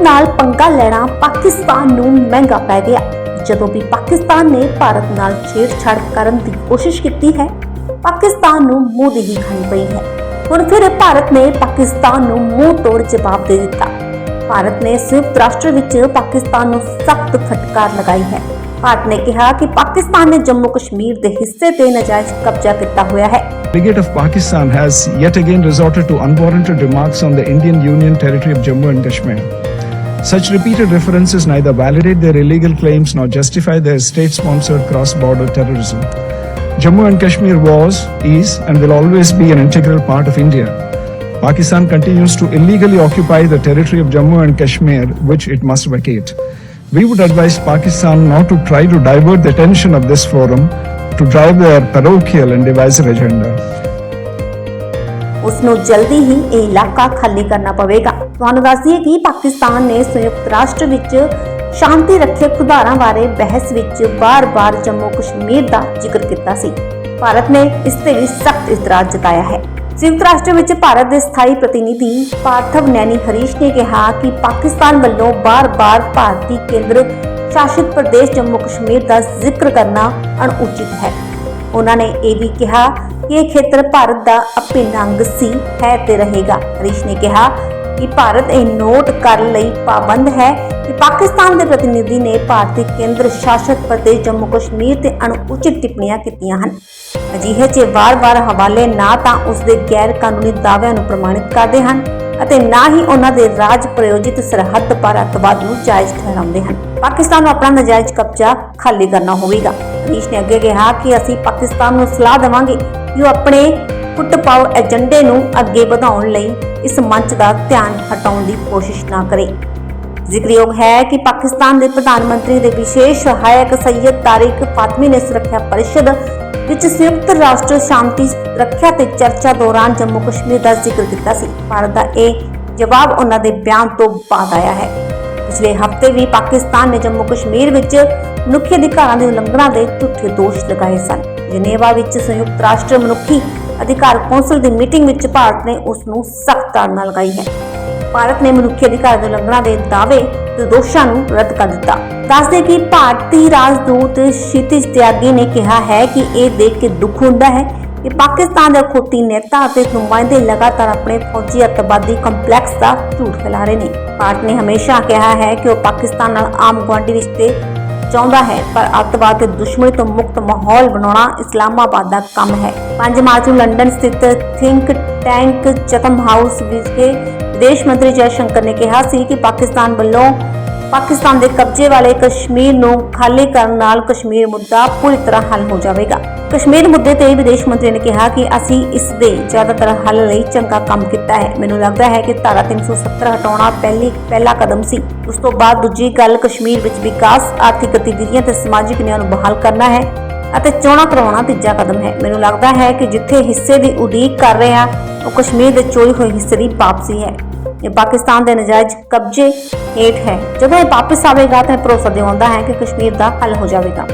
ਭਾਰਤ ਨਾਲ ਪੰਗਾ ਲੈਣਾ ਪਾਕਿਸਤਾਨ ਨੂੰ ਮਹਿੰਗਾ ਪੈ ਗਿਆ। ਜਦੋਂ ਵੀ ਪਾਕਿਸਤਾਨ ਨੇ ਭਾਰਤ ਨਾਲ ਛੇੜਛਾੜ ਕਰਨ ਦੀ ਕੋਸ਼ਿਸ਼ ਕੀਤੀ ਹੈ, ਪਾਕਿਸਤਾਨ ਨੂੰ ਮੂੰਹ ਦੀ ਹੀ ਖਾਣੀ ਪਈ ਹੈ। ਹੁਣ ਫਿਰ ਭਾਰਤ ਨੇ ਪਾਕਿਸਤਾਨ ਨੂੰ ਮੂੰਹ ਤੋੜ ਜਵਾਬ ਦੇ ਦਿੱਤਾ। ਭਾਰਤ ਨੇ ਸੰਯੁਕਤ ਰਾਸ਼ਟਰ ਵਿੱਚ ਪਾਕਿਸਤਾਨ ਨੂੰ ਸਖਤ ਫਟਕਾਰ ਲਗਾਈ ਹੈ। ਭਾਰਤ ਨੇ ਕਿਹਾ ਕਿ ਪਾਕਿਸਤਾਨ ਨੇ ਜੰਮੂ ਕਸ਼ਮੀਰ ਦੇ ਹਿੱਸੇ ਤੇ ਨਾਜਾਇਜ਼ ਕਬਜ਼ਾ ਕੀਤਾ ਹੋਇਆ ਹੈ। Brigade of Pakistan has yet again resorted to unwarranted remarks on the Indian Union territory of Jammu and Kashmir. Such repeated references neither validate their illegal claims nor justify their state sponsored cross border terrorism. Jammu and Kashmir was, is, and will always be an integral part of India. Pakistan continues to illegally occupy the territory of Jammu and Kashmir, which it must vacate. We would advise Pakistan not to try to divert the attention of this forum to drive their parochial and divisive agenda. ਉਸ ਨੂੰ ਜਲਦੀ ਹੀ ਇਹ ਇਲਾਕਾ ਖਾਲੀ ਕਰਨਾ ਪਵੇਗਾ ਤੁਹਾਨੂੰ ਦੱਸ ਦਈਏ ਕਿ ਪਾਕਿਸਤਾਨ ਨੇ ਸੰਯੁਕਤ ਰਾਸ਼ਟਰ ਵਿੱਚ ਸ਼ਾਂਤੀ ਰੱਖਿਅਕ ਸੁਧਾਰਾਂ ਬਾਰੇ ਬਹਿਸ ਵਿੱਚ ਬਾਰ-ਬਾਰ ਜੰਮੂ ਕਸ਼ਮੀਰ ਦਾ ਜ਼ਿਕਰ ਕੀਤਾ ਸੀ। ਭਾਰਤ ਨੇ ਇਸ ਤੇ ਵੀ ਸਖਤ ਇਤਰਾਜ਼ ਜਤਾਇਆ ਹੈ। ਸੰਯੁਕਤ ਰਾਸ਼ਟਰ ਵਿੱਚ ਭਾਰਤ ਦੇ ਸਥਾਈ ਪ੍ਰਤੀਨਿਧੀ ਪਾਰਥਵ ਨੈਣੀ ਹਰੀਸ਼ ਨੇ ਕਿਹਾ ਕਿ ਪਾਕਿਸਤਾਨ ਵੱਲੋਂ ਬਾਰ-ਬਾਰ ਭਾਰਤੀ ਕੇਂਦਰ ਸ਼ਾਸਿਤ ਪ੍ਰਦੇਸ਼ ਜੰਮੂ ਕਸ਼ਮੀਰ ਦਾ ਜ਼ਿਕਰ ਕਰਨਾ ਅਣਉਚਿਤ ਹੈ। ਉਹਨਾਂ ਨੇ ਇਹ ਵੀ ਕਿਹਾ ਕਿ ਇਹ ਖੇਤਰ ਭਾਰਤ ਦਾ ਅਭਿੰਨ ਅੰਗ ਸੀ, ਹੈ ਤੇ ਰਹੇਗਾ। ਹਰੀਸ਼ ਨੇ ਕਿਹਾ ਕਿ ਭਾਰਤ ਇਹ ਨੋਟ ਕਰਨ ਲਈ ਪਾਬੰਦ ਹੈ ਕਿ ਪਾਕਿਸਤਾਨ ਦੇ ਪ੍ਰਤੀਨਿਧੀ ਨੇ ਭਾਰਤੀ ਕੇਂਦਰ ਸ਼ਾਸਿਤ ਪ੍ਰਦੇਸ਼ ਜੰਮੂ ਕਸ਼ਮੀਰ ਤੇ ਅਣਉਚਿਤ ਟਿੱਪਣੀਆਂ ਕੀਤੀਆਂ ਹਨ। ਅਜਿਹੇ 'ਚ ਵਾਰ-ਵਾਰ ਹਵਾਲੇ ਨਾ ਤਾਂ ਉਸ ਦੇ ਗੈਰ ਕਾਨੂੰਨੀ ਦਾਅਵਿਆਂ ਨੂੰ ਪ੍ਰਮਾਣਿਤ ਕਰਦੇ ਹਨ ਅਤੇ ਨਾ ਹੀ ਉਹਨਾਂ ਦੇ ਰਾਜ ਪ੍ਰਯੋਜਿਤ ਸਰਹੱਦ ਪਰ ਅੱਤਵਾਦ ਨੂੰ ਜਾਇਜ਼ ਠਹਿਰਾਉਂਦੇ ਹਨ। ਪਾਕਿਸਤਾਨ ਨੂੰ ਆਪਣਾ ਨਜਾਇਜ਼ ਕਬਜ਼ਾ ਖਾਲੀ ਕਰਨਾ ਹੋਵੇਗਾ। ਹਰੀਸ਼ ਨੇ ਅੱਗੇ ਕਿਹਾ ਕਿ ਅਸੀਂ ਪਾਕਿਸਤਾਨ ਨੂੰ ਸਲਾਹ ਦੇਵਾਂਗੇ ਕਿ ਉਹ ਆਪਣੇ ਫੁੱਟ ਪਾਓ ਏਜੰਡੇ ਨੂੰ ਅੱਗੇ ਵਧਾਉਣ ਲਈ ਇਸ ਮੰਚ ਦਾ ਧਿਆਨ ਹਟਾਉਣ ਦੀ ਕੋਸ਼ਿਸ਼ ਨਾ ਕਰੇ। ਜ਼ਿਕਰਯੋਗ ਹੈ ਕਿ ਪਾਕਿਸਤਾਨ ਦੇ ਪ੍ਰਧਾਨ ਮੰਤਰੀ ਦੇ ਵਿਸ਼ੇਸ਼ ਸਹਾਇਕ ਸੈਯਦ ਤਾਰਿਕ ਫਾਤਮੀ ਨੇ ਸੁਰੱਖਿਆ ਪਰਿਸ਼ਦ ਵਿੱਚ ਸੰਯੁਕਤ ਰਾਸ਼ਟਰ ਸ਼ਾਂਤੀ ਰੱਖਿਆ ਤੇ ਚਰਚਾ ਦੌਰਾਨ ਜੰਮੂ ਕਸ਼ਮੀਰ ਦਾ ਜ਼ਿਕਰ ਕੀਤਾ ਸੀ। ਭਾਰਤ ਦਾ ਇਹ ਜਵਾਬ ਉਹਨਾਂ ਦੇ ਬਿਆਨ ਤੋਂ ਬਾਅਦ ਆਇਆ ਹੈ। ਪਿਛਲੇ ਹਫ਼ਤੇ ਵੀ ਪਾਕਿਸਤਾਨ ਨੇ ਜੰਮੂ ਕਸ਼ਮੀਰ ਵਿੱਚ ਮਨੁੱਖੀ ਅਧਿਕਾਰਾਂ ਦੀ ਉਲੰਘਣਾ ਦੇ ਝੂਠੇ ਦੋਸ਼ ਲਗਾਏ ਸਨ। ਜਨੇਵਾ ਵਿੱਚ ਸੰਯੁਕਤ ਰਾਸ਼ਟਰ ਮਨੁੱਖੀ ਅਧਿਕਾਰ ਕੌਂਸਲ ਦੀ ਮੀਟਿੰਗ ਵਿੱਚ ਭਾਰਤ ਨੇ ਉਸ ਨੂੰ ਸਖਤ ਤਾੜਨਾ ਲਗਾਈ ਹੈ। ਭਾਰਤ ਨੇ ਮਨੁੱਖੀ ਅਧਿਕਾਰ ਦੀ ਉਲੰਘਣਾ ਦੇ ਦਾਅਵੇ ਤੇ ਦੋਸ਼ਾਂ ਨੂੰ ਰੱਦ ਕਰ ਦਿੱਤਾ। ਦੱਸਦੇ ਕਿ ਭਾਰਤੀ ਰਾਜਦੂਤ ਸ਼ਿਤਿਜ ਤਿਆਗੀ ਨੇ ਕਿਹਾ ਹੈ ਕਿ ਇਹ ਦੇਖ ਕੇ ਦੁੱਖ ਹੁੰਦਾ ਹੈ ਕਿ ਪਾਕਿਸਤਾਨ ਦੇ ਖੋਤੀ ਨੇਤਾ ਅਤੇ ਨੁਮਾਇੰਦੇ ਲਗਾਤਾਰ ਆਪਣੇ ਫੌਜੀ ਅੱਤਵਾਦੀ ਕੰਪਲੈਕਸ ਦਾ ਝੂਠ ਫੈਲਾ ਰਹੇ ਨੇ। ਭਾਰਤ ਨੇ ਹਮੇਸ਼ਾ ਕਿਹਾ ਹੈ ਕਿ ਉਹ ਪਾਕਿਸਤਾਨ ਨਾਲ ਆਮ ਗੁਆਂਢੀ ਰਿਸ਼ਤੇ ਚਾਹੁੰਦਾ ਹੈ, ਪਰ ਅੱਤਵਾਦ ਤੇ ਦੁਸ਼ਮਣੀ ਤੋਂ ਮੁਕਤ ਮਾਹੌਲ ਬਣਾਉਣਾ ਇਸਲਾਮਾਬਾਦ ਦਾ ਕੰਮ ਹੈ। 5 ਮਾਰਚ ਨੂੰ ਲੰਡਨ ਸਥਿਤ ਥਿੰਕ ਟੈਂਕ ਚਤਮ ਹਾਊਸ ਵਿਖੇ ਵਿਦੇਸ਼ ਮੰਤਰੀ ਜੈ ਸ਼ੰਕਰ ਨੇ ਕਿਹਾ ਸੀ ਕਿ ਪਾਕਿਸਤਾਨ ਵੱਲੋਂ ਪਾਕਿਸਤਾਨ ਦੇ ਕਬਜ਼ੇ ਵਾਲੇ ਕਸ਼ਮੀਰ ਨੂੰ ਖਾਲੀ ਕਰਨ ਨਾਲ ਕਸ਼ਮੀਰ ਮੁੱਦਾ ਪੂਰੀ ਤਰ੍ਹਾਂ ਹੱਲ ਹੋ ਜਾਵੇਗਾ। ਕਸ਼ਮੀਰ ਮੁੱਦੇ ਤੇ ਵਿਦੇਸ਼ ਮੰਤਰੀ ਨੇ ਕਿਹਾ ਕਿ ਅਸੀਂ ਇਸ ਦੇ ਜ਼ਿਆਦਾਤਰ ਹੱਲ ਲਈ ਚੰਗਾ ਕੰਮ ਕੀਤਾ ਹੈ। ਮੈਨੂੰ ਲੱਗਦਾ ਹੈ ਕਿ ਧਾਰਾ 370 ਹਟਾਉਣਾ ਪਹਿਲੀ, ਪਹਿਲਾ ਕਦਮ ਸੀ। ਉਸ ਤੋਂ ਬਾਅਦ ਦੂਜੀ ਗੱਲ ਕਸ਼ਮੀਰ ਵਿੱਚ ਵਿਕਾਸ, ਆਰਥਿਕ ਗਤੀਵਿਧੀਆਂ ਤੇ ਸਮਾਜਿਕ ਨਿਆਂ ਨੂੰ ਬਹਾਲ ਕਰਨਾ ਹੈ ਅਤੇ ਚੋਣਾਂ ਕਰਵਾਉਣਾ ਤੀਜਾ ਕਦਮ ਹੈ। ਮੈਨੂੰ ਲੱਗਦਾ ਹੈ ਕਿ ਜਿੱਥੇ ਹਿੱਸੇ ਦੀ ਉਡੀਕ ਕਰ ਰਹੇ ਹਾਂ ਉਹ ਕਸ਼ਮੀਰ ਦੇ ਚੋਰੀ ਹੋਏ ਹਿੱਸੇ ਦੀ ਵਾਪਸੀ ਹੈ। ਇਹ ਪਾਕਿਸਤਾਨ ਦੇ ਨਜਾਇਜ਼ ਕਬਜ਼ੇ ਹੇਠ ਹੈ। ਜਦੋਂ ਇਹ ਵਾਪਸ ਆਵੇਗਾ ਤਾਂ ਇਹ ਭਰੋਸਾ ਦਿਵਾਉਂਦਾ ਹੈ ਕਿ ਕਸ਼ਮੀਰ ਦਾ ਹੱਲ ਹੋ ਜਾਵੇਗਾ।